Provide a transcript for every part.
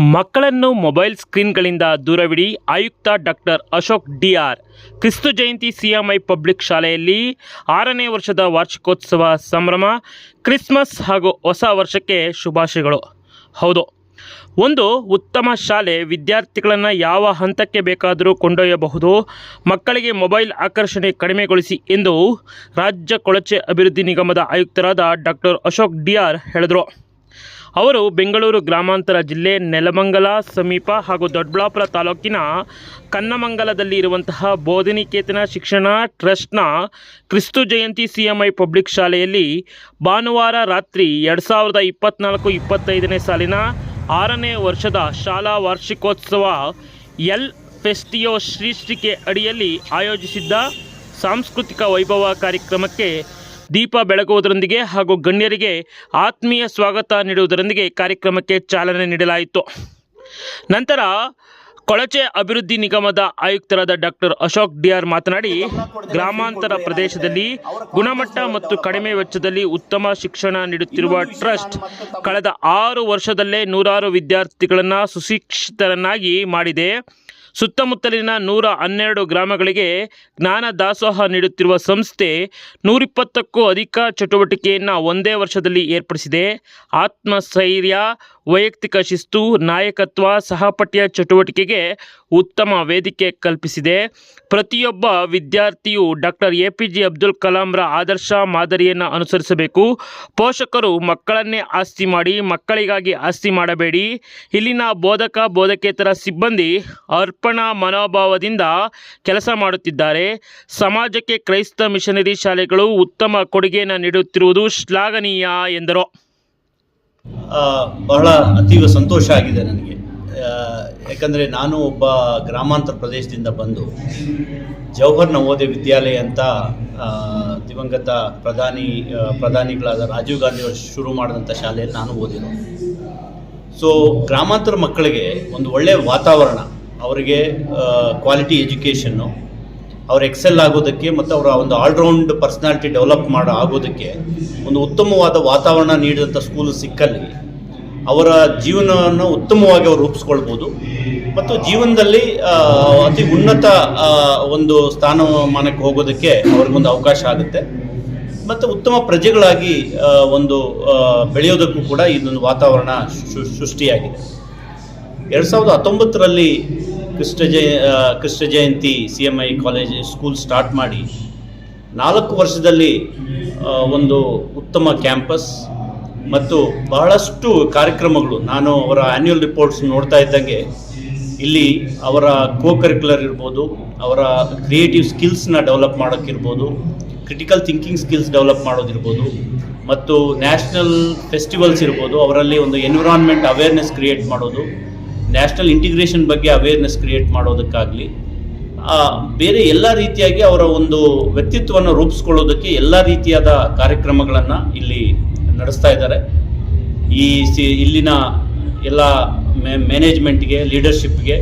ಮಕ್ಕಳನ್ನು ಮೊಬೈಲ್ ಸ್ಕ್ರೀನ್ಗಳಿಂದ ದೂರವಿಡಿ. ಆಯುಕ್ತ doctor Ashok D R. Kristu Jayanti CMI public ಶಾಲೆಯಲ್ಲಿ ಆರನೇ ವರ್ಷದ ವಾರ್ಷಿಕೋತ್ಸವ ಸಂಭ್ರಮ, ಕ್ರಿಸ್ಮಸ್ ಹಾಗೂ ಹೊಸ ವರ್ಷಕ್ಕೆ ಶುಭಾಶಯಗಳು. ಹೌದು, ಒಂದು ಉತ್ತಮ ಶಾಲೆ ವಿದ್ಯಾರ್ಥಿಗಳನ್ನು ಯಾವ ಹಂತಕ್ಕೆ ಬೇಕಾದರೂ ಕೊಂಡೊಯ್ಯಬಹುದು. ಮಕ್ಕಳಿಗೆ ಮೊಬೈಲ್ ಆಕರ್ಷಣೆ ಕಡಿಮೆಗೊಳಿಸಿ ಎಂದು ರಾಜ್ಯ ಕೊಳಚೆ ಅಭಿವೃದ್ಧಿ ನಿಗಮದ ಆಯುಕ್ತರಾದ ಡಾಕ್ಟರ್ ಅಶೋಕ್ ಡಿಆರ್ ಹೇಳಿದರು. ಅವರು ಬೆಂಗಳೂರು ಗ್ರಾಮಾಂತರ ಜಿಲ್ಲೆ ನೆಲಮಂಗಲ ಸಮೀಪ ಹಾಗೂ ದೊಡ್ಡಬಳ್ಳಾಪುರ ತಾಲೂಕಿನ ಕನ್ನಮಂಗಲದಲ್ಲಿ ಇರುವಂತಹ ಬೋಧನಿಕೇತನ ಶಿಕ್ಷಣ ಟ್ರಸ್ಟ್ನ ಕ್ರಿಸ್ತು ಜಯಂತಿ ಸಿ ಪಬ್ಲಿಕ್ ಶಾಲೆಯಲ್ಲಿ ಭಾನುವಾರ ರಾತ್ರಿ ಎರಡು ಸಾವಿರದ ಇಪ್ಪತ್ತ್ನಾಲ್ಕು ಇಪ್ಪತ್ತೈದನೇ ಸಾಲಿನ ಆರನೇ ವರ್ಷದ ಶಾಲಾ ವಾರ್ಷಿಕೋತ್ಸವ ಎಲ್ ಫೆಸ್ಟಿಯೋ ಶ್ರೀಷ್ಠಿಕೆ ಅಡಿಯಲ್ಲಿ ಆಯೋಜಿಸಿದ್ದ ಸಾಂಸ್ಕೃತಿಕ ವೈಭವ ಕಾರ್ಯಕ್ರಮಕ್ಕೆ ದೀಪ ಬೆಳಗುವುದರೊಂದಿಗೆ ಹಾಗೂ ಗಣ್ಯರಿಗೆ ಆತ್ಮೀಯ ಸ್ವಾಗತ ನೀಡುವುದರೊಂದಿಗೆ ಕಾರ್ಯಕ್ರಮಕ್ಕೆ ಚಾಲನೆ ನೀಡಲಾಯಿತು. ನಂತರ ಕೊಳಚೆ ಅಭಿವೃದ್ಧಿ ನಿಗಮದ ಆಯುಕ್ತರಾದ ಡಾಕ್ಟರ್ ಅಶೋಕ್ ಡಿಆರ್ ಮಾತನಾಡಿ, ಗ್ರಾಮಾಂತರ ಪ್ರದೇಶದಲ್ಲಿ ಗುಣಮಟ್ಟ ಮತ್ತು ಕಡಿಮೆ ವೆಚ್ಚದಲ್ಲಿ ಉತ್ತಮ ಶಿಕ್ಷಣ ನೀಡುತ್ತಿರುವ ಟ್ರಸ್ಟ್ ಕಳೆದ ಆರು ವರ್ಷದಲ್ಲೇ ನೂರಾರು ವಿದ್ಯಾರ್ಥಿಗಳನ್ನು ಸುಶಿಕ್ಷಿತರನ್ನಾಗಿ ಮಾಡಿದೆ. ಸುತ್ತಮುತ್ತಲಿನ ನೂರ ಹನ್ನೆರಡು ಗ್ರಾಮಗಳಿಗೆ ಜ್ಞಾನ ದಾಸೋಹ ನೀಡುತ್ತಿರುವ ಸಂಸ್ಥೆ ನೂರಿಪ್ಪತ್ತಕ್ಕೂ ಅಧಿಕ ಚಟುವಟಿಕೆಯನ್ನು ಒಂದೇ ವರ್ಷದಲ್ಲಿ ಏರ್ಪಡಿಸಿದೆ. ಆತ್ಮಸ್ಥೈರ್ಯ ವೈಯಕ್ತಿಕ ಶಿಸ್ತು, ನಾಯಕತ್ವ, ಸಹಪಠ್ಯ ಚಟುವಟಿಕೆಗೆ ಉತ್ತಮ ವೇದಿಕೆ ಕಲ್ಪಿಸಿದೆ. ಪ್ರತಿಯೊಬ್ಬ ವಿದ್ಯಾರ್ಥಿಯು doctor A P J Abdul ಕಲಾಂರ ಆದರ್ಶ ಮಾದರಿಯನ್ನು ಅನುಸರಿಸಬೇಕು. ಪೋಷಕರು ಮಕ್ಕಳನ್ನೇ ಆಸ್ತಿ ಮಾಡಿ, ಮಕ್ಕಳಿಗಾಗಿ ಆಸ್ತಿ ಮಾಡಬೇಡಿ. ಇಲ್ಲಿನ ಬೋಧಕ, ಬೋಧಕೇತರ ಸಿಬ್ಬಂದಿ ಅರ್ಪಣಾ ಮನೋಭಾವದಿಂದ ಕೆಲಸ ಮಾಡುತ್ತಿದ್ದಾರೆ. ಸಮಾಜಕ್ಕೆ ಕ್ರೈಸ್ತ ಮಿಷನರಿ ಶಾಲೆಗಳು ಉತ್ತಮ ಕೊಡುಗೆಯನ್ನು ನೀಡುತ್ತಿರುವುದು ಶ್ಲಾಘನೀಯ ಎಂದರು. ಬಹಳ ಅತೀವ ಸಂತೋಷ ಆಗಿದೆ ನನಗೆ. ಯಾಕಂದರೆ ನಾನು ಒಬ್ಬ ಗ್ರಾಮಾಂತರ ಪ್ರದೇಶದಿಂದ ಬಂದು ಜವಹರ್ ನವೋದಯ ವಿದ್ಯಾಲಯ ಅಂತ ದಿವಂಗತ ಪ್ರಧಾನಿ ಪ್ರಧಾನಿಗಳಾದ ರಾಜೀವ್ ಗಾಂಧಿ ಅವರು ಶುರು ಮಾಡಿದಂಥ ಶಾಲೆಯಲ್ಲಿ ನಾನು ಓದಿರೋದು ಸೊ ಗ್ರಾಮಾಂತರ ಮಕ್ಕಳಿಗೆ ಒಂದು ಒಳ್ಳೆಯ ವಾತಾವರಣ, ಅವರಿಗೆ ಕ್ವಾಲಿಟಿ ಎಜುಕೇಷನ್ನು ಅವ್ರು ಎಕ್ಸೆಲ್ ಆಗೋದಕ್ಕೆ ಮತ್ತು ಅವರ ಒಂದು ಆಲ್ರೌಂಡ್ ಪರ್ಸ್ನಾಲಿಟಿ ಡೆವಲಪ್ ಮಾಡೋ ಆಗೋದಕ್ಕೆ ಒಂದು ಉತ್ತಮವಾದ ವಾತಾವರಣ ನೀಡಿದಂಥ ಸ್ಕೂಲು ಸಿಕ್ಕಲ್ಲಿ ಅವರ ಜೀವನವನ್ನು ಉತ್ತಮವಾಗಿ ಅವರು ರೂಪಿಸ್ಕೊಳ್ಬೋದು. ಮತ್ತು ಜೀವನದಲ್ಲಿ ಅತಿ ಉನ್ನತ ಒಂದು ಸ್ಥಾನಮಾನಕ್ಕೆ ಹೋಗೋದಕ್ಕೆ ಅವ್ರಿಗೊಂದು ಅವಕಾಶ ಆಗುತ್ತೆ. ಮತ್ತು ಉತ್ತಮ ಪ್ರಜೆಗಳಾಗಿ ಒಂದು ಬೆಳೆಯೋದಕ್ಕೂ ಕೂಡ ಇದೊಂದು ವಾತಾವರಣ ಸೃಷ್ಟಿಯಾಗಿದೆ. ಎರಡು ಸಾವಿರದ ಹತ್ತೊಂಬತ್ತರಲ್ಲಿ Krishna Jaya Krishna Jayanti C M I college school start ಮಾಡಿ ನಾಲ್ಕು ವರ್ಷದಲ್ಲಿ ಒಂದು ಉತ್ತಮ ಕ್ಯಾಂಪಸ್ ಮತ್ತು ಬಹಳಷ್ಟು ಕಾರ್ಯಕ್ರಮಗಳು. ನಾನು ಅವರ ಆ್ಯನ್ಯುವಲ್ ರಿಪೋರ್ಟ್ಸ್ ನೋಡ್ತಾ ಇದ್ದಂಗೆ ಇಲ್ಲಿ ಅವರ ಕೋ ಕರಿಕ್ಯುಲರ್ ಇರ್ಬೋದು, ಅವರ ಕ್ರಿಯೇಟಿವ್ ಸ್ಕಿಲ್ಸ್ನ ಡೆವಲಪ್ ಮಾಡೋಕ್ಕಿರ್ಬೋದು ಕ್ರಿಟಿಕಲ್ ಥಿಂಕಿಂಗ್ ಸ್ಕಿಲ್ಸ್ ಡೆವಲಪ್ ಮಾಡೋದಿರ್ಬೋದು ಮತ್ತು ನ್ಯಾಷನಲ್ ಫೆಸ್ಟಿವಲ್ಸ್ ಇರ್ಬೋದು, ಅವರಲ್ಲಿ ಒಂದು ಎನ್ವಿರಾನ್ಮೆಂಟ್ ಅವೇರ್ನೆಸ್ ಕ್ರಿಯೇಟ್ ಮಾಡೋದು. ನ್ಯಾಷನಲ್ ಇಂಟಿಗ್ರೇಷನ್ ಬಗ್ಗೆ ಅವೇರ್ನೆಸ್ ಕ್ರಿಯೇಟ್ ಮಾಡೋದಕ್ಕಾಗಲಿ ಬೇರೆ ಎಲ್ಲ ರೀತಿಯಾಗಿ ಅವರ ಒಂದು ವ್ಯಕ್ತಿತ್ವವನ್ನು ರೂಪಿಸ್ಕೊಳ್ಳೋದಕ್ಕೆ ಎಲ್ಲ ರೀತಿಯಾದ ಕಾರ್ಯಕ್ರಮಗಳನ್ನು ಇಲ್ಲಿ ನಡೆಸ್ತಾ ಇದ್ದಾರೆ. ಈ ಸಿ, ಇಲ್ಲಿನ ಎಲ್ಲ ಮ್ಯಾನೇಜ್ಮೆಂಟ್ಗೆ ಲೀಡರ್ಶಿಪ್ಗೆ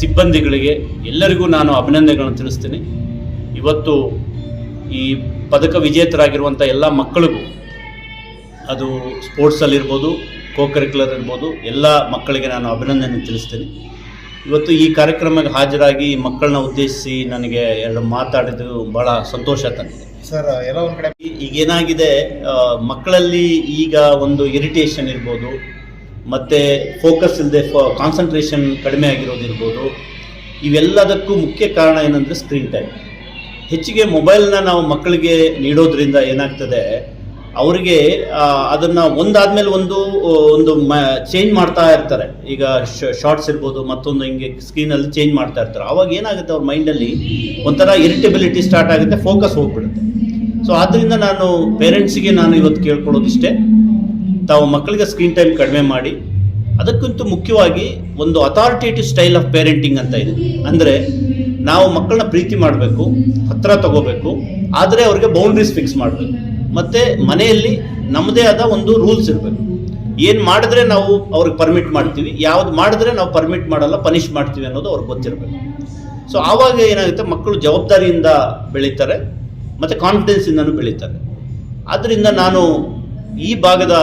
ಸಿಬ್ಬಂದಿಗಳಿಗೆ ಎಲ್ಲರಿಗೂ ನಾನು ಅಭಿನಂದನೆಗಳನ್ನು ತಿಳಿಸ್ತೀನಿ. ಇವತ್ತು ಈ ಪದಕ ವಿಜೇತರಾಗಿರುವಂಥ ಎಲ್ಲ ಮಕ್ಕಳಿಗೂ ಅದು ಸ್ಪೋರ್ಟ್ಸಲ್ಲಿರ್ಬೋದು ಕೋ ಕರಿಕ್ಯುಲರ್ ಇರ್ಬೋದು ಎಲ್ಲ ಮಕ್ಕಳಿಗೆ ನಾನು ಅಭಿನಂದನೆ ತಿಳಿಸ್ತೀನಿ. ಇವತ್ತು ಈ ಕಾರ್ಯಕ್ರಮಕ್ಕೆ ಹಾಜರಾಗಿ ಮಕ್ಕಳನ್ನ ಉದ್ದೇಶಿಸಿ ನನಗೆ ಎರಡು ಮಾತಾಡಿದ್ದು ಭಾಳ ಸಂತೋಷ ತಂದಿದೆ. ಸರ್ ಎಲ್ಲ ಒಂದು ಕಡೆ ಈಗೇನಾಗಿದೆ ಮಕ್ಕಳಲ್ಲಿ ಈಗ ಒಂದು ಇರಿಟೇಷನ್ ಇರ್ಬೋದು ಮತ್ತು ಫೋಕಸ್ ಇಲ್ಲದೆ ಕಾನ್ಸಂಟ್ರೇಷನ್ ಕಡಿಮೆ ಆಗಿರೋದಿರ್ಬೋದು ಇವೆಲ್ಲದಕ್ಕೂ ಮುಖ್ಯ ಕಾರಣ ಏನಂದರೆ ಸ್ಕ್ರೀನ್ ಟೈಮ್ ಹೆಚ್ಚಿಗೆ ಮೊಬೈಲ್ನ ನಾವು ಮಕ್ಕಳಿಗೆ ನೀಡೋದ್ರಿಂದ ಏನಾಗ್ತದೆ ಅವರಿಗೆ ಅದನ್ನು ಒಂದಾದ್ಮೇಲೆ ಒಂದು ಒಂದು ಚೇಂಜ್ ಮಾಡ್ತಾ ಇರ್ತಾರೆ. ಈಗ ಶಾರ್ಟ್ಸ್ ಇರ್ಬೋದು, ಮತ್ತೊಂದು ಹಿಂಗೆ ಸ್ಕ್ರೀನಲ್ಲಿ ಚೇಂಜ್ ಮಾಡ್ತಾ ಇರ್ತಾರೆ. ಅವಾಗ ಏನಾಗುತ್ತೆ ಅವ್ರ ಮೈಂಡಲ್ಲಿ ಒಂಥರ ಇರಿಟಬಿಲಿಟಿ ಸ್ಟಾರ್ಟ್ ಆಗುತ್ತೆ ಫೋಕಸ್ ಹೋಗ್ಬಿಡುತ್ತೆ. ಸೊ ಆದ್ದರಿಂದ ನಾನು ಪೇರೆಂಟ್ಸಿಗೆ ನಾನು ಇವತ್ತು ಕೇಳ್ಕೊಳ್ಳೋದಿಷ್ಟೇ. ತಾವು ಮಕ್ಕಳಿಗೆ ಸ್ಕ್ರೀನ್ ಟೈಮ್ ಕಡಿಮೆ ಮಾಡಿ. ಅದಕ್ಕಿಂತ ಮುಖ್ಯವಾಗಿ ಒಂದು ಅಥಾರಿಟೇಟಿವ್ ಸ್ಟೈಲ್ ಆಫ್ ಪೇರೆಂಟಿಂಗ್ ಅಂತ ಇದೆ. ಅಂದರೆ, ನಾವು ಮಕ್ಕಳನ್ನ ಪ್ರೀತಿ ಮಾಡಬೇಕು, ಹತ್ರ ತಗೋಬೇಕು, ಆದರೆ ಅವ್ರಿಗೆ ಬೌಂಡ್ರೀಸ್ ಫಿಕ್ಸ್ ಮಾಡಬೇಕು. ಮತ್ತು ಮನೆಯಲ್ಲಿ ನಮ್ಮದೇ ಆದ ಒಂದು ರೂಲ್ಸ್ ಇರಬೇಕು. ಏನು ಮಾಡಿದ್ರೆ ನಾವು ಅವ್ರಿಗೆ ಪರ್ಮಿಟ್ ಮಾಡ್ತೀವಿ, ಯಾವ್ದು ಮಾಡಿದ್ರೆ ನಾವು ಪರ್ಮಿಟ್ ಮಾಡಲ್ಲ ಪನಿಷ್ ಮಾಡ್ತೀವಿ ಅನ್ನೋದು ಅವ್ರಿಗೆ ಗೊತ್ತಿರಬೇಕು. ಸೊ ಆವಾಗ ಏನಾಗುತ್ತೆ, ಮಕ್ಕಳು ಜವಾಬ್ದಾರಿಯಿಂದ ಬೆಳೀತಾರೆ, ಮತ್ತು ಕಾನ್ಫಿಡೆನ್ಸಿಂದನೂ ಬೆಳೀತಾರೆ. ಆದ್ದರಿಂದ ನಾನು ಈ ಭಾಗದ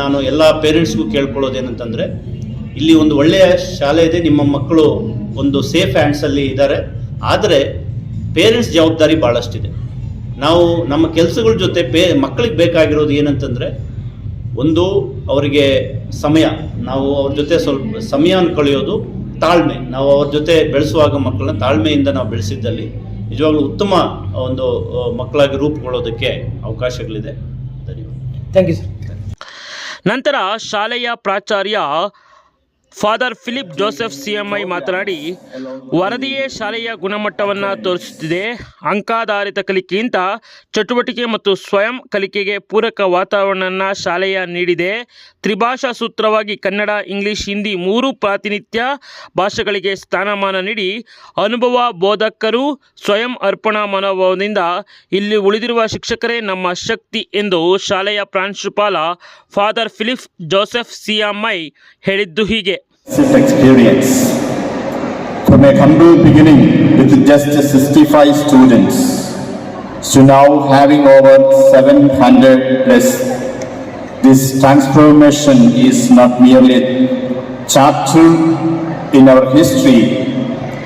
ನಾನು ಎಲ್ಲ ಪೇರೆಂಟ್ಸ್ಗೂ ಕೇಳ್ಕೊಳ್ಳೋದೇನಂತಂದರೆ, ಇಲ್ಲಿ ಒಂದು ಒಳ್ಳೆಯ ಶಾಲೆ ಇದೆ, ನಿಮ್ಮ ಮಕ್ಕಳು ಒಂದು ಸೇಫ್ ಹ್ಯಾಂಡ್ಸಲ್ಲಿ ಇದ್ದಾರೆ. ಆದರೆ ಪೇರೆಂಟ್ಸ್ ಜವಾಬ್ದಾರಿ ಭಾಳಷ್ಟಿದೆ ನಾವು ನಮ್ಮ ಕೆಲಸಗಳ ಜೊತೆ ಪೇ, ಮಕ್ಕಳಿಗೆ ಬೇಕಾಗಿರೋದು ಏನಂತಂದರೆ, ಒಂದು ಅವರಿಗೆ ಸಮಯ. ನಾವು ಅವ್ರ ಜೊತೆ ಸ್ವಲ್ಪ ಸಮಯವನ್ನು ಕಳೆಯೋದು ತಾಳ್ಮೆ. ನಾವು ಅವ್ರ ಜೊತೆ ಬೆಳೆಸುವಾಗ ಮಕ್ಕಳನ್ನ ತಾಳ್ಮೆಯಿಂದ ನಾವು ಬೆಳೆಸಿದ್ದಲ್ಲಿ ನಿಜವಾಗ್ಲೂ ಉತ್ತಮ ಒಂದು ಮಕ್ಕಳಾಗಿ ರೂಪುಗೊಳ್ಳೋದಕ್ಕೆ ಅವಕಾಶಗಳಿದೆ. ಧನ್ಯವಾದ. ಥ್ಯಾಂಕ್ ಯು ಸರ್ ನಂತರ ಶಾಲೆಯ ಪ್ರಾಚಾರ್ಯ ಫಾದರ್ ಫಿಲಿಪ್ ಜೋಸೆಫ್ ಸಿಎಂಐ ಮಾತನಾಡಿ, ವರದಿಯೇ ಶಾಲೆಯ ಗುಣಮಟ್ಟವನ್ನು ತೋರಿಸುತ್ತಿದೆ. ಅಂಕಾಧಾರಿತ ಕಲಿಕೆಯಿಂದ ಚಟುವಟಿಕೆ ಮತ್ತು ಸ್ವಯಂ ಕಲಿಕೆಗೆ ಪೂರಕ ವಾತಾವರಣವನ್ನು ಶಾಲೆಯ ನೀಡಿದೆ. ತ್ರಿಭಾಷಾ ಸೂತ್ರವಾಗಿ ಕನ್ನಡ, ಇಂಗ್ಲಿಷ್, ಹಿಂದಿ ಮೂರು ಪ್ರಾತಿನಿತ್ಯ ಭಾಷೆಗಳಿಗೆ ಸ್ಥಾನಮಾನ ನೀಡಿ, ಅನುಭವ ಬೋಧಕರು ಸ್ವಯಂ ಅರ್ಪಣಾ ಮನೋಭಾವದಿಂದ ಇಲ್ಲಿ ಉಳಿದಿರುವ ಶಿಕ್ಷಕರೇ ನಮ್ಮ ಶಕ್ತಿ ಎಂದು ಶಾಲೆಯ ಪ್ರಾಂಶುಪಾಲ ಫಾದರ್ ಫಿಲಿಪ್ ಜೋಸೆಫ್ ಸಿಎಂಐ ಹೇಳಿದ್ದು ಹೀಗೆ. Experience. From a humble beginning with just 65 students to now having over 700 plus, this transformation is not merely a chapter in our history,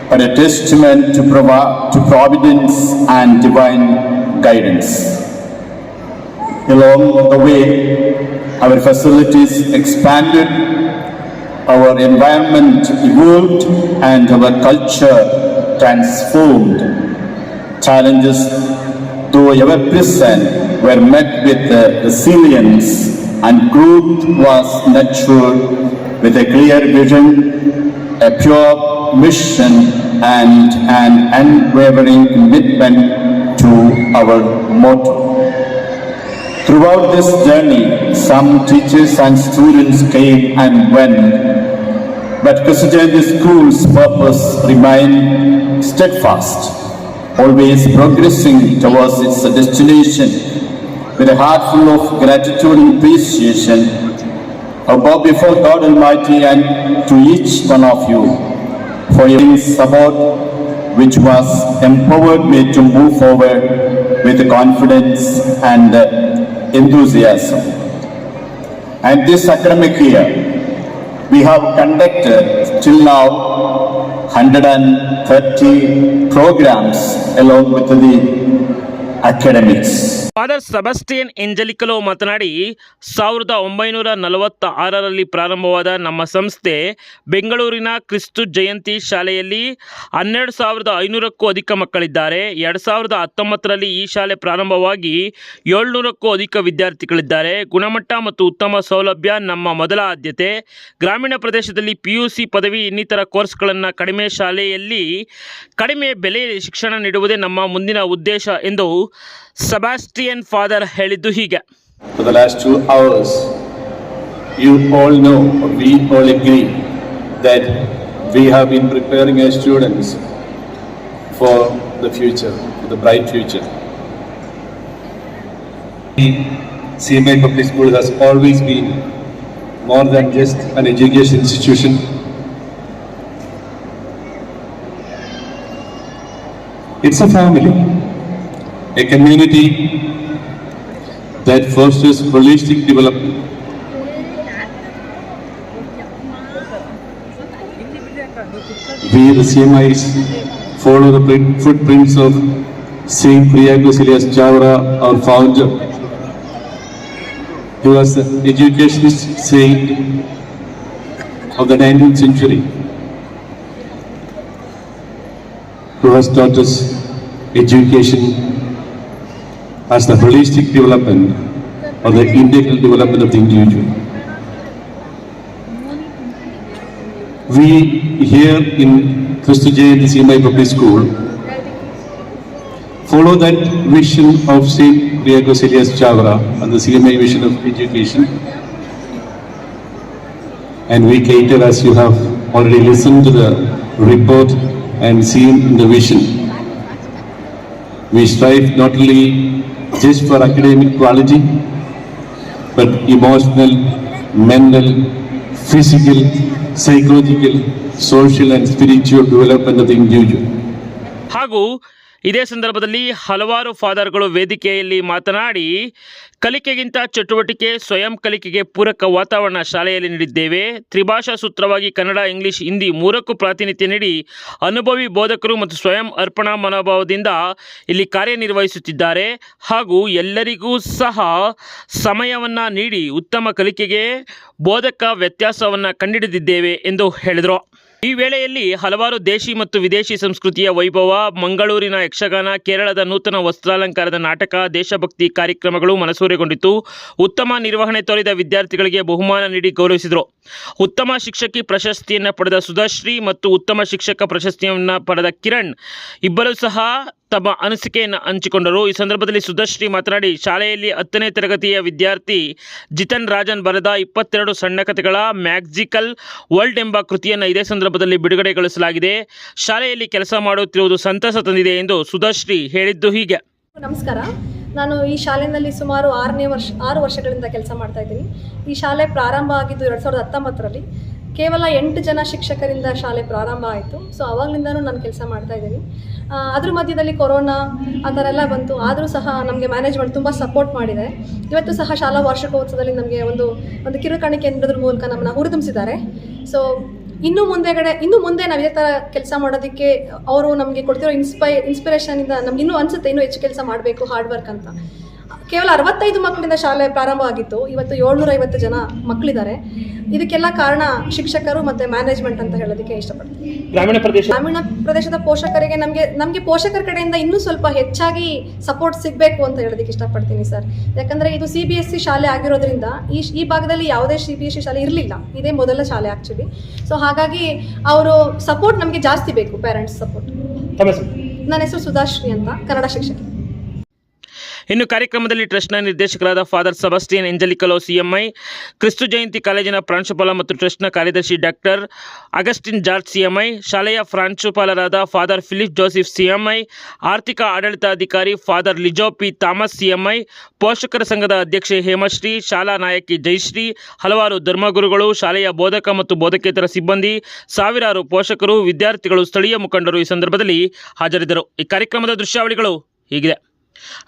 but a testament to, provi- to providence and divine guidance. Along the way, our facilities expanded our environment evolved and our culture transformed. Challenges, though ever present, were met with uh, resilience and growth was nurtured with a clear vision, a pure mission and an unwavering commitment to our motto. Throughout this journey, some teachers and students came and went, but Christianity School's purpose remained steadfast, always progressing towards its destination with a heart full of gratitude and appreciation. Bow before God Almighty and to each one of you for your support which was empowered me to move forward with confidence and enthusiasm. And this academic year, we have conducted till now 130 programs along with the academics. Father Sebastian ಎಂಜಲಿಕಲೋ ಮಾತನಾಡಿ, ಸಾವಿರದ ಒಂಬೈನೂರ ನಲವತ್ತ ಆರರಲ್ಲಿ ಪ್ರಾರಂಭವಾದ ನಮ್ಮ ಸಂಸ್ಥೆ ಬೆಂಗಳೂರಿನ ಕ್ರಿಸ್ತು ಜಯಂತಿ ಶಾಲೆಯಲ್ಲಿ ಹನ್ನೆರಡು ಸಾವಿರದ ಐನೂರಕ್ಕೂ ಅಧಿಕ ಮಕ್ಕಳಿದ್ದಾರೆ. ಎರಡು ಸಾವಿರದ ಹತ್ತೊಂಬತ್ತರಲ್ಲಿ ಈ ಶಾಲೆ ಪ್ರಾರಂಭವಾಗಿ ಏಳ್ನೂರಕ್ಕೂ ಅಧಿಕ ವಿದ್ಯಾರ್ಥಿಗಳಿದ್ದಾರೆ. ಗುಣಮಟ್ಟ ಮತ್ತು ಉತ್ತಮ ಸೌಲಭ್ಯ ನಮ್ಮ ಮೊದಲ ಆದ್ಯತೆ. ಗ್ರಾಮೀಣ ಪ್ರದೇಶದಲ್ಲಿ ಪಿ ಯು ಸಿ ಪದವಿ, ಇನ್ನಿತರ ಕೋರ್ಸ್ಗಳನ್ನು ಕಡಿಮೆ ಶಾಲೆಯಲ್ಲಿ ಕಡಿಮೆ ಬೆಲೆಯಲ್ಲಿ ಶಿಕ್ಷಣ ನೀಡುವುದೇ ನಮ್ಮ ಮುಂದಿನ ಉದ್ದೇಶ ಎಂದು ಸಬಾಸ್ಟಿಯನ್ ಫಾದರ್ ಹೇಳಿದ್ದು ಹೀಗೆ For the last two hours, you all know, or we all agree, that we have been preparing our students for the future, for the bright future. CMI Public School has always been more than just an education institution. It's a family, a community that fosters holistic development. We, the CMIs, follow the print- footprints of Saint Priagosilias Chavra, our founder. He was the educationist saint of the 19th century, who has taught us education as the holistic development or the integral development of the individual. We here in Christo Jayanti CMI Public School follow that vision of Saint Priagosilias Chavra and the CMI vision of education. And we cater as you have already listened to the report and seen the vision. We strive not only just for academic quality, but emotional, mental, physical, psychological, social and spiritual development of the individual. ಹಾಗೂ ಇದೇ ಸಂದರ್ಭದಲ್ಲಿ ಹಲವಾರು ಫಾದರ್ಗಳು ವೇದಿಕೆಯಲ್ಲಿ ಮಾತನಾಡಿ, ಕಲಿಕೆಗಿಂತ ಚಟುವಟಿಕೆ ಸ್ವಯಂ ಕಲಿಕೆಗೆ ಪೂರಕ ವಾತಾವರಣ ಶಾಲೆಯಲ್ಲಿ ನೀಡಿದ್ದೇವೆ. ತ್ರಿಭಾಷಾ ಸೂತ್ರವಾಗಿ ಕನ್ನಡ, ಇಂಗ್ಲಿಷ್, ಹಿಂದಿ ಮೂರಕ್ಕೂ ಪ್ರಾತಿನಿಧ್ಯ ನೀಡಿ ಅನುಭವಿ ಬೋಧಕರು ಮತ್ತು ಸ್ವಯಂ ಅರ್ಪಣಾ ಮನೋಭಾವದಿಂದ ಇಲ್ಲಿ ಕಾರ್ಯನಿರ್ವಹಿಸುತ್ತಿದ್ದಾರೆ. ಹಾಗೂ ಎಲ್ಲರಿಗೂ ಸಹ ಸಮಯವನ್ನು ನೀಡಿ ಉತ್ತಮ ಕಲಿಕೆಗೆ ಬೋಧಕ ವ್ಯತ್ಯಾಸವನ್ನು ಕಂಡಿಡಿದಿದ್ದೇವೆ ಎಂದು ಹೇಳಿದರು. ಈ ವೇಳೆಯಲ್ಲಿ ಹಲವಾರು ದೇಶಿ ಮತ್ತು ವಿದೇಶಿ ಸಂಸ್ಕೃತಿಯ ವೈಭವ, ಮಂಗಳೂರಿನ ಯಕ್ಷಗಾನ, ಕೇರಳದ ನೂತನ ವಸ್ತ್ರಾಲಂಕಾರದ ನಾಟಕ, ದೇಶಭಕ್ತಿ ಕಾರ್ಯಕ್ರಮಗಳು ಮನಸೂರೆಗೊಂಡಿತು ಉತ್ತಮ ನಿರ್ವಹಣೆ ತೋರಿದ ವಿದ್ಯಾರ್ಥಿಗಳಿಗೆ ಬಹುಮಾನ ನೀಡಿ ಗೌರವಿಸಿದರು. ಉತ್ತಮ ಶಿಕ್ಷಕಿ ಪ್ರಶಸ್ತಿಯನ್ನು ಪಡೆದ ಸುಧಾಶ್ರೀ ಮತ್ತು ಉತ್ತಮ ಶಿಕ್ಷಕ ಪ್ರಶಸ್ತಿಯನ್ನು ಪಡೆದ ಕಿರಣ್, ಇಬ್ಬರೂ ಸಹ ತಮ್ಮ ಅನಿಸಿಕೆಯನ್ನು ಹಂಚಿಕೊಂಡರು. ಈ ಸಂದರ್ಭದಲ್ಲಿ ಸುಧಾಶ್ರೀ ಮಾತನಾಡಿ, ಶಾಲೆಯಲ್ಲಿ ಹತ್ತನೇ ತರಗತಿಯ ವಿದ್ಯಾರ್ಥಿ ಜಿತನ್ ರಾಜನ್ ಬರೆದ ಇಪ್ಪತ್ತೆರಡು ಸಣ್ಣ ಕಥೆಗಳ ಮ್ಯಾಗ್ಜಿಕಲ್ ವರ್ಲ್ಡ್ ಎಂಬ ಕೃತಿಯನ್ನು ಇದೇ ಸಂದರ್ಭದಲ್ಲಿ ಬಿಡುಗಡೆಗೊಳಿಸಲಾಗಿದೆ. ಶಾಲೆಯಲ್ಲಿ ಕೆಲಸ ಮಾಡುತ್ತಿರುವುದು ಸಂತಸ ತಂದಿದೆ ಎಂದು ಸುಧಾಶ್ರೀ ಹೇಳಿದ್ದು ಹೀಗೆ. ನಮಸ್ಕಾರ. ನಾನು ಈ ಶಾಲೆಯಲ್ಲಿ ಸುಮಾರು ಆರನೇ ವರ್ಷ, ಆರು ವರ್ಷಗಳಿಂದ ಕೆಲಸ ಮಾಡ್ತಾ ಇದ್ದೀನಿ. ಈ ಶಾಲೆ ಪ್ರಾರಂಭ ಆಗಿದ್ದು ಎರಡು ಸಾವಿರದ ಹತ್ತೊಂಬತ್ತರಲ್ಲಿ. ಕೇವಲ ಎಂಟು ಜನ ಶಿಕ್ಷಕರಿಂದ ಶಾಲೆ ಪ್ರಾರಂಭ ಆಯಿತು. ಸೊ ಅವಾಗಲಿಂದನೂ ನಾನು ಕೆಲಸ ಮಾಡ್ತಾ ಇದ್ದೀನಿ. ಅದ್ರ ಮಧ್ಯದಲ್ಲಿ ಕೊರೋನಾ, ಆ ಥರ ಎಲ್ಲ ಬಂತು. ಆದರೂ ಸಹ ನಮಗೆ ಮ್ಯಾನೇಜ್ಮೆಂಟ್ ತುಂಬ ಸಪೋರ್ಟ್ ಮಾಡಿದೆ. ಇವತ್ತು ಸಹ ಶಾಲಾ ವಾರ್ಷಿಕೋತ್ಸವದಲ್ಲಿ ನಮಗೆ ಒಂದು ಒಂದು ಕಿರುಕಾಣಿಕೆ ನೀಡೋದ್ರ ಮೂಲಕ ನಮ್ಮನ್ನು ಹುರಿದುಂಬಿಸಿದ್ದಾರೆ. ಸೊ ಇನ್ನು ಮುಂದೆಗಡೆ ಇನ್ನು ಮುಂದೆ ನಾವು ಇದೇ ಥರ ಕೆಲಸ ಮಾಡೋದಕ್ಕೆ ಅವರು ನಮಗೆ ಕೊಡ್ತಿರೋ ಇನ್ಸ್ಪೈ ಇನ್ಸ್ಪಿರೇಷನಿಂದ ನಮ್ಗೆ ಇನ್ನೂ ಅನಿಸುತ್ತೆ, ಇನ್ನೂ ಹೆಚ್ಚು ಕೆಲಸ ಮಾಡಬೇಕು ಹಾರ್ಡ್ ವರ್ಕ್ ಅಂತ. ಕೇವಲ ಅರವತ್ತೈದು ಮಕ್ಕಳಿಂದ ಶಾಲೆ ಪ್ರಾರಂಭ ಆಗಿತ್ತು. ಇವತ್ತು ಏಳ್ನೂರ ಐವತ್ತು ಜನ ಮಕ್ಕಳಿದ್ದಾರೆ. ಇದಕ್ಕೆಲ್ಲ ಕಾರಣ ಶಿಕ್ಷಕರು ಮತ್ತೆ ಮ್ಯಾನೇಜ್ಮೆಂಟ್ ಅಂತ ಹೇಳೋದಕ್ಕೆ ಇಷ್ಟಪಡ್ತೀನಿ. ಗ್ರಾಮೀಣ ಪ್ರದೇಶ ಗ್ರಾಮೀಣ ಪ್ರದೇಶದ ಪೋಷಕರಿಗೆ ನಮಗೆ ನಮಗೆ ಪೋಷಕರ ಕಡೆಯಿಂದ ಇನ್ನೂ ಸ್ವಲ್ಪ ಹೆಚ್ಚಾಗಿ ಸಪೋರ್ಟ್ ಸಿಗಬೇಕು ಅಂತ ಹೇಳೋದಕ್ಕೆ ಇಷ್ಟಪಡ್ತೀನಿ ಸರ್ ಯಾಕಂದರೆ ಇದು ಸಿ ಬಿ ಎಸ್ ಸಿ ಶಾಲೆ ಆಗಿರೋದ್ರಿಂದ ಈ ಈ ಭಾಗದಲ್ಲಿ ಯಾವುದೇ ಸಿ ಬಿ ಎಸ್ ಸಿ ಶಾಲೆ ಇರಲಿಲ್ಲ. ಇದೇ ಮೊದಲ ಶಾಲೆ ಆ್ಯಕ್ಚುಲಿ ಸೊ ಹಾಗಾಗಿ ಅವರು ಸಪೋರ್ಟ್ ನಮಗೆ ಜಾಸ್ತಿ ಬೇಕು ಪೇರೆಂಟ್ಸ್ ಸಪೋರ್ಟ್ ನನ್ನ ಹೆಸರು ಸುಧಾಶ್ರೀ ಅಂತ ಕನ್ನಡ ಶಿಕ್ಷಕಿ. ಇನ್ನು ಕಾರ್ಯಕ್ರಮದಲ್ಲಿ ಟ್ರಸ್ಟ್ನ ನಿರ್ದೇಶಕರಾದ ಫಾದರ್ ಸಬಸ್ಟಿಯನ್ ಎಂಜಲಿಕಲೋ ಸಿಎಂಐ, ಕ್ರಿಸ್ತು ಜಯಂತಿ ಕಾಲೇಜಿನ ಪ್ರಾಂಶುಪಾಲ ಮತ್ತು ಟ್ರಸ್ಟ್ನ ಕಾರ್ಯದರ್ಶಿ ಡಾಕ್ಟರ್ ಅಗಸ್ಟಿನ್ ಜಾರ್ಜ್ ಸಿಎಂಐ, ಶಾಲೆಯ ಪ್ರಾಂಶುಪಾಲರಾದ ಫಾದರ್ ಫಿಲಿಪ್ ಜೋಸೆಫ್ ಸಿಎಂಐ, ಆರ್ಥಿಕ ಆಡಳಿತಾಧಿಕಾರಿ ಫಾದರ್ ಲಿಜೋಪಿ ಥಾಮಸ್ ಸಿಎಂಐ, ಪೋಷಕರ ಸಂಘದ ಅಧ್ಯಕ್ಷೆ ಹೇಮಶ್ರೀ, ಶಾಲಾ ನಾಯಕಿ ಜಯಶ್ರೀ, ಹಲವಾರು ಧರ್ಮಗುರುಗಳು, ಶಾಲೆಯ ಬೋಧಕ ಮತ್ತು ಬೋಧಕೇತರ ಸಿಬ್ಬಂದಿ, ಸಾವಿರಾರು ಪೋಷಕರು, ವಿದ್ಯಾರ್ಥಿಗಳು, ಸ್ಥಳೀಯ ಮುಖಂಡರು ಈ ಸಂದರ್ಭದಲ್ಲಿ ಹಾಜರಿದ್ದರು. ಈ ಕಾರ್ಯಕ್ರಮದ ದೃಶ್ಯಾವಳಿಗಳು ಹೀಗಿದೆ.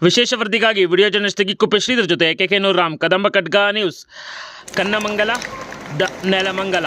ವಿಶೇಷ ವರದಿಗಾಗಿ ವಿಡಿಯೋ ಜರ್ನಲಿಸ್ಟ್ ಗಿಕ್ಕುಪ್ಪೆ ಶ್ರೀಧರ್ ಜೊತೆ ಕೆ ಕೆ ನೂರಾಮ್ Kadamba Khadga news Kannamangala the Nelamangala.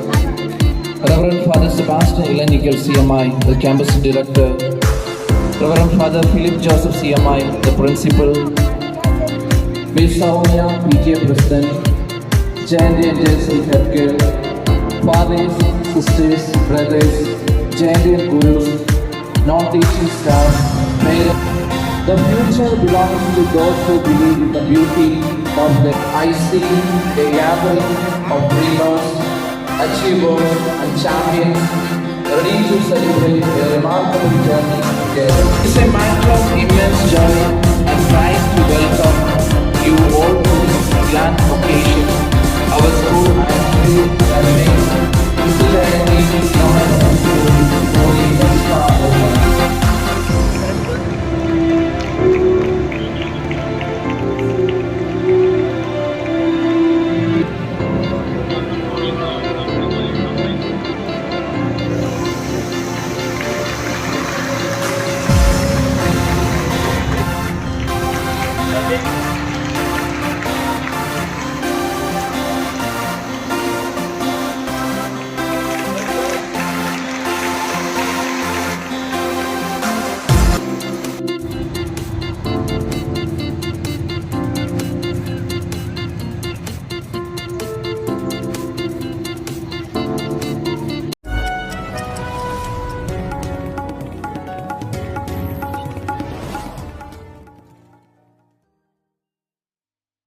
Reverend Father Sebastian Ilanigal CMI the Campus Director. Reverend Father Philip Joseph CMI the Principal. Miss Soumya PTA President. Jayanti and Jason Healthcare Fathers, sisters, brothers, Jayanti and Gurus. Non-teaching staff, parents. The future belongs to those who believe in the beauty of the I a gathering of dreamers achievers, and champions ready to celebrate a remarkable journey together.